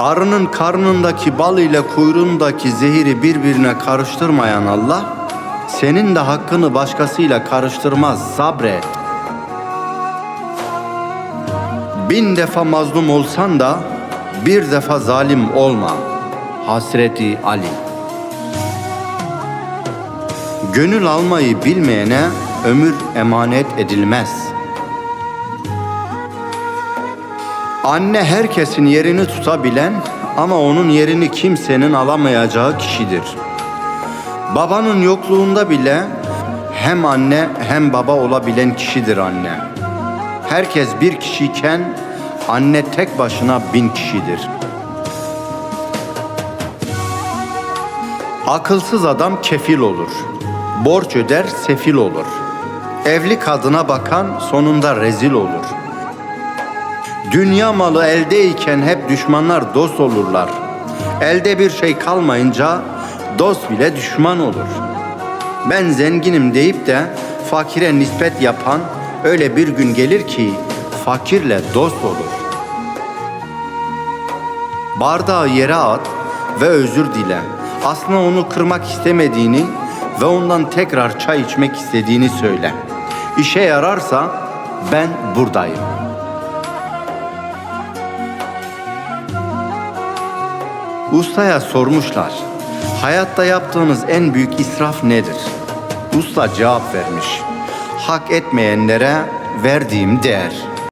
Arının karnındaki bal ile kuyruğundaki zehiri birbirine karıştırmayan Allah, senin de hakkını başkasıyla karıştırmaz, sabret. Bin defa mazlum olsan da bir defa zalim olma. Hasreti Ali Gönül almayı bilmeyene ömür emanet edilmez. Anne herkesin yerini tutabilen ama onun yerini kimsenin alamayacağı kişidir. Babanın yokluğunda bile hem anne hem baba olabilen kişidir anne. Herkes bir kişiyken anne tek başına bin kişidir. Akılsız adam kefil olur. Borç öder sefil olur. Evli kadına bakan sonunda rezil olur. Dünya malı eldeyken hep düşmanlar dost olurlar. Elde bir şey kalmayınca dost bile düşman olur. Ben zenginim deyip de fakire nispet yapan öyle bir gün gelir ki fakirle dost olur. Bardağı yere at ve özür dile. Aslında onu kırmak istemediğini ve ondan tekrar çay içmek istediğini söyle. İşe yararsa ben buradayım. Ustaya sormuşlar. Hayatta yaptığınız en büyük israf nedir? Usta cevap vermiş. Hak etmeyenlere verdiğim değer.